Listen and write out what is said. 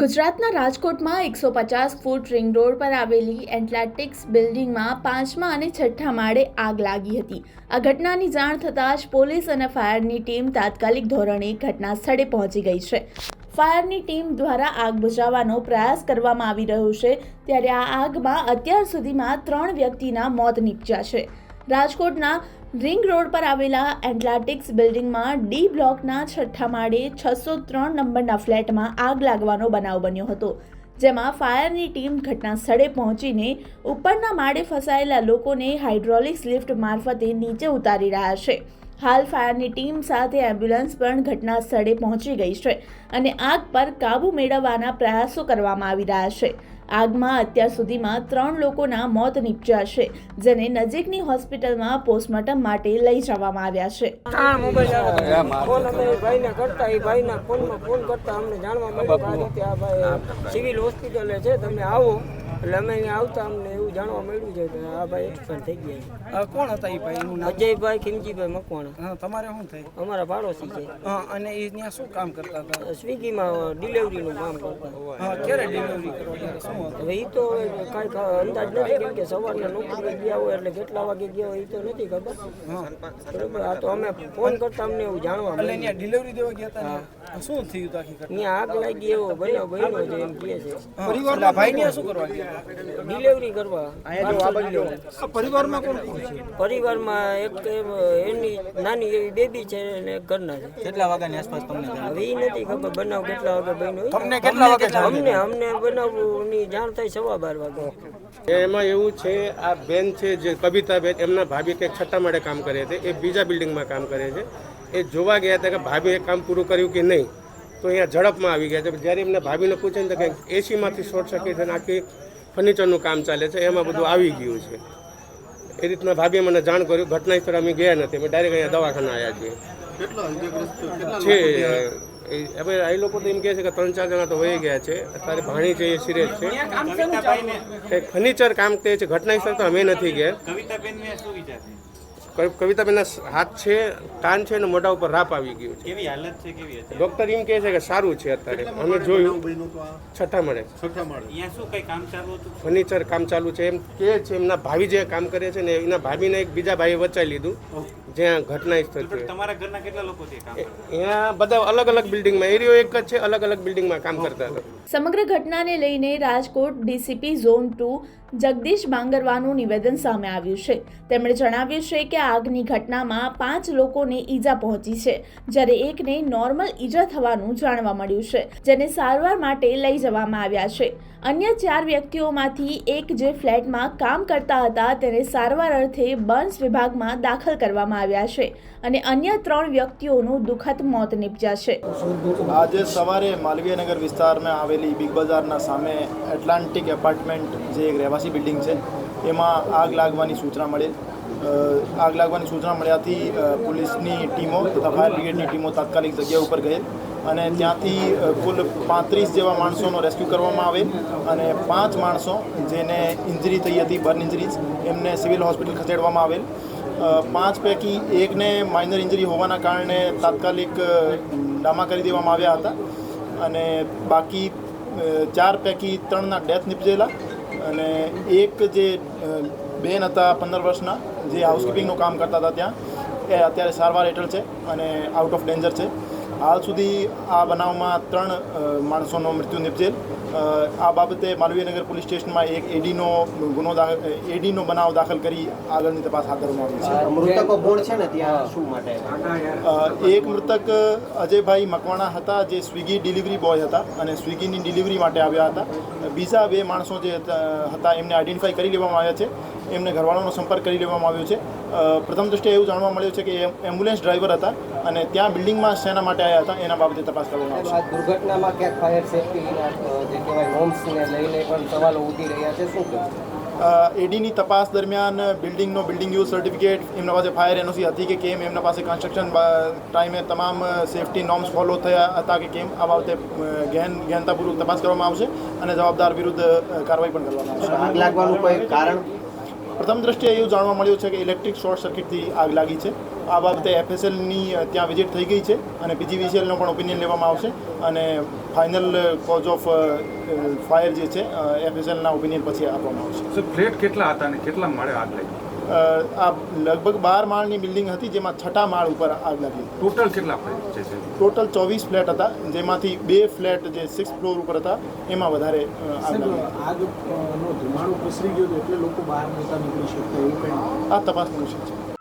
ગુજરાતના રાજકોટમાં એકસો પચાસ ફૂટ રિંગ રોડ પર આવેલી એટલેટિક્સ બિલ્ડિંગમાં પાંચમા અને છઠ્ઠા માળે આગ લાગી હતી. આ ઘટનાની જાણ થતાં જ પોલીસ અને ફાયરની ટીમ તાત્કાલિક ધોરણે ઘટના સ્થળે પહોંચી ગઈ છે. ફાયરની ટીમ દ્વારા આગ બુઝાવવાનો પ્રયાસ કરવામાં આવી રહ્યો છે, ત્યારે આ આગમાં અત્યાર સુધીમાં ત્રણ વ્યક્તિના મોત નીપજ્યા છે. રાજકોટના રિંગ રોડ પર આવેલા એટલાટિક્સ બિલ્ડિંગમાં ડી બ્લોકના છઠ્ઠા માળે છસો ત્રણ નંબરના ફ્લેટમાં આગ લાગવાનો બનાવ બન્યો હતો, જેમાં ફાયરની ટીમ ઘટના સ્થળે પહોંચીને ઉપરના માળે ફસાયેલા લોકોને હાઇડ્રોલિક્સ લિફ્ટ મારફતે નીચે ઉતારી રહ્યા છે. હાલ ફાયરની ટીમ સાથે એમ્બ્યુલન્સ પણ ઘટના સ્થળે પહોંચી ગઈ છે અને આગ પર કાબૂ મેળવવાના પ્રયાસો કરવામાં આવી રહ્યા છે. આગમાં અત્યાર સુધીમાં ત્રણ લોકોના મોત નીપજ્યા છે જેને નજીકની હોસ્પિટલમાં પોસ્ટમોર્ટમ માટે લઈ જવામાં આવ્યા છે. ત્રણ મોબાઈલ આવ્યા ફોન અમે એ ભાઈને કરતા એ ભાઈના ફોનમાં ફોન કરતા અમને જાણવા મળ્યું કે આ રીતે આ ભાઈ સિવિલ હોસ્પિટલે છે તમે આવો. એટલે અમે અહીંયા આવતા અમને એવું જાણવા મળ્યું છે કે આ ભાઈ એક્સપાયર થઈ ગયા છે. કોણ હતા એ ભાઈ? એનું અજયભાઈ ખીમજીભાઈ મકવાણા. હા, તમારે શું થાય? અમારા પાડોશી છે. હા, અને એ ત્યાં શું કામ કરતા હતા? સ્વિગીમાં ડિલિવરીનું કામ કરતા. હા ક્યારે ડિલિવરી હતું હવે એ તો કાંઈ અંદાજ નથી કેમ કે સવારના નોકરી ગયા હોય એટલે કેટલા વાગે ગયા હોય એ તો નથી ખબર. બરોબર આ તો અમે ફોન કરતા અમને એવું જાણવા મળે ત્યાં ડિલિવરી દેવા ગયા હતા શું થયું આખી ત્યાં આગ લાગી એવો બન્યો બન્યો છે એમ કહે છે. પરિવારના એટલે ભાઈ ત્યાં શું કરવા ગયા ડિલિવરી કરવા. પરિવારમાં કોણ કોણ છે? પરિવારમાં એક એની નાની એવી બેબી છે અને ઘરના છે. કેટલા વાગ્યાની આસપાસ તમને હવે એ નથી ખબર બનાવ કેટલા વાગે બન્યો તમને કેટલા વાગે અમને અમને બનાવની જાણ થઈ સવા બાર વાગે. એમાં એવું છે આ બેન છે જે કવિતાબેન એમના ભાભી કંઈક છઠ્ઠા માળે કામ કરે છે એ બીજા બિલ્ડિંગમાં કામ કરે છે. એ જોવા ગયા હતા કે ભાભીએ કામ પૂરું કર્યું કે નહીં તો અહીંયા ઝડપમાં આવી ગયા છે. જ્યારે એમને ભાભીને પૂછે ને તો કંઈક એસીમાંથી શોર્ટ સર્કિટ અને આખી ફર્નિચરનું કામ ચાલે છે એમાં બધું આવી ગયું છે. એ રીતના ભાભીએ મને જાણ કર્યું ઘટના સ્થળે અમે ગયા નથી અમે ડાયરેક્ટ અહીંયા દવાખાના આવ્યા છીએ. છે એ હવે એ લોકો તો એમ કહે છે કે ત્રણ ચાર જણા તો વહી ગયા છે. અત્યારે ભાણી છે એ સિરિયસ છે. એ ફર્નિચર કામ તે છે. ઘટના સ્થળ તો અમે નથી ગયા. કવિ- કવિતાબેનના હાથ છે કાન છે ને મોઢા ઉપર રાપ આવી ગયું છે. કેવી હાલત છે? કેવી હતી? ડોક્ટર એમ કહે છે કે સારું છે અત્યારે. અમે જોયું. છઠ્ઠા મળે અહીંયા શું કઈ કામ ચાલુ હતું? ફર્નિચર કામ ચાલુ છે. એમ કે છે એમના ભાભી જે કામ કરે છે ને એના ભાભીને એક બીજા ભાઈએ વચાવી લીધું. જ્યાં ઘટના સ્થળ છે. તમારા ઘરના કેટલા લોકો છે કામ બધા અલગ અલગ બિલ્ડિંગમાં એરિયો એક જ છે અલગ અલગ બિલ્ડિંગમાં કામ કરતા હતા સમગ્ર ઘટનાને લઈને Rajkot DCP zone two Jagdish બાંગરવાનું નિવેદન સામે આવ્યું છે. તેમણે જણાવ્યું છે કે આગની ઘટનામાં પાંચ લોકોને ઈજા પહોંચી છે જ્યારે એકને નોર્મલ ઈજા થવાનું જાણવા મળ્યું છે જેને સારવાર માટે લઈ જવામાં આવ્યા છે. અન્ય ચાર વ્યક્તિઓમાંથી એક જે ફ્લેટમાં કામ કરતા હતા તેને સારવાર અર્થે બર્ન્સ વિભાગમાં દાખલ કરવામાં આવ્યા છે અને અન્ય ત્રણ વ્યક્તિઓનું દુઃખદ મોત નીપજ્યા છે. આજે સવારે માલવીયનગર વિસ્તારમાં આવેલી બિગ બજારના સામે એટલાન્ટિક એપાર્ટમેન્ટ જે એક રહેવાસી બિલ્ડિંગ છે, એમાં આગ લાગવાની સૂચના મળેલ આગ લાગવાની સૂચના મળ્યાથી પોલીસની ટીમો તથા ફાયર બ્રિગેડની ટીમો તાત્કાલિક જગ્યા ઉપર ગયેલ અને ત્યાંથી કુલ પાંત્રીસ જેવા માણસોનો રેસ્ક્યુ કરવામાં આવેલ અને પાંચ માણસો જેને ઇન્જરી થઈ હતી, બર્ન ઇન્જરીઝ, એમને સિવિલ હોસ્પિટલ ખસેડવામાં આવેલ. પાંચ પૈકી એકને માઇનર ઇન્જરી હોવાના કારણે તાત્કાલિક ડામા કરી દેવામાં આવ્યા હતા. અને બાકી ચાર પૈકી ત્રણના ડેથ નીપજેલા અને એક જે બેન હતા પંદર વર્ષના, જે હાઉસકીપિંગનું કામ કરતા હતા ત્યાં, એ અત્યારે સારવાર હેઠળ છે અને આઉટ ઓફ ડેન્જર છે. હાલ સુધી આ બનાવમાં ત્રણ માણસોનો મૃત્યુ નિપજેલ. આ બાબતે માલવીયનગર પોલીસ સ્ટેશનમાં એક એડીનો ગુનો એડીનો બનાવ દાખલ કરી આગળની તપાસ હાથ ધરવામાં આવી છે. મૃતકો કોણ છે ને ત્યાં? શું માટે? એક મૃતક અજયભાઈ મકવાણા હતા જે સ્વિગી ડિલિવરી બોય હતા અને સ્વિગીની ડિલિવરી માટે આવ્યા હતા. બીજા બે માણસો જે હતા એમને આઈડેન્ટિફાઈ કરી લેવામાં આવ્યા છે. એમને ઘરવાળાનો સંપર્ક કરી લેવામાં આવ્યો છે. પ્રથમ દ્રષ્ટિએ એવું જાણવા મળ્યું છે કે એમ્બ્યુલન્સ ડ્રાઈવર હતા અને ત્યાં બિલ્ડિંગમાં શેના માટે આવ્યા હતા એના બાબતે તપાસ કરવામાં આવશે. આ દુર્ઘટનામાં ક્યાંક ફાયર સેફટીના જે કહેવાય હોમ્સને લઈને પણ સવાલો ઉઠી રહ્યા છે શું એડીની તપાસ દરમિયાન બિલ્ડિંગનો બિલ્ડિંગ યુઝ સર્ટિફિકેટ એમના પાસે ફાયર એનઓસી હતી કે કેમ એમના પાસે કન્સ્ટ્રક્શન ટાઈમે તમામ સેફટી નોર્મ્સ ફોલો થયા હતા કે કેમ આ બાબતે ગહેન ગહેનતાપૂર્વક તપાસ કરવામાં આવશે અને જવાબદાર વિરુદ્ધ કાર્યવાહી પણ કરવામાં આવશે. આગ લાગવાનું કોઈ કારણ? પ્રથમ દ્રષ્ટિએ એવું જાણવા મળ્યું છે કે ઇલેક્ટ્રિક શોર્ટ સર્કિટથી આગ લાગી છે. આ બાબતે એફએસએલની ત્યાં વિઝિટ થઈ ગઈ છે અને પીજીવીસીએલનો પણ ઓપિનિયન લેવામાં આવશે અને ફાઇનલ કોઝ ઓફ ફાયર જે છે એફએસએલના ઓપિનિયન પછી આપવામાં આવશે. ફ્લેટ કેટલા હતા અને કેટલા માળે આગ લાગી? આ લગભગ બાર માળની બિલ્ડિંગ હતી જેમાં છઠ્ઠા માળ ઉપર આગ લાગી ટોટલ કેટલા ફ્લેટ ટોટલ ચોવીસ ફ્લેટ હતા જેમાંથી બે ફ્લેટ જે સિક્સ ફ્લોર ઉપર હતા એમાં વધારે આગ લાગી આગ ધુમાડો પસરી ગયો એટલે લોકો બહાર નહોતા નીકળી શકતા એવું કંઈ? આ તપાસ વિષય છે.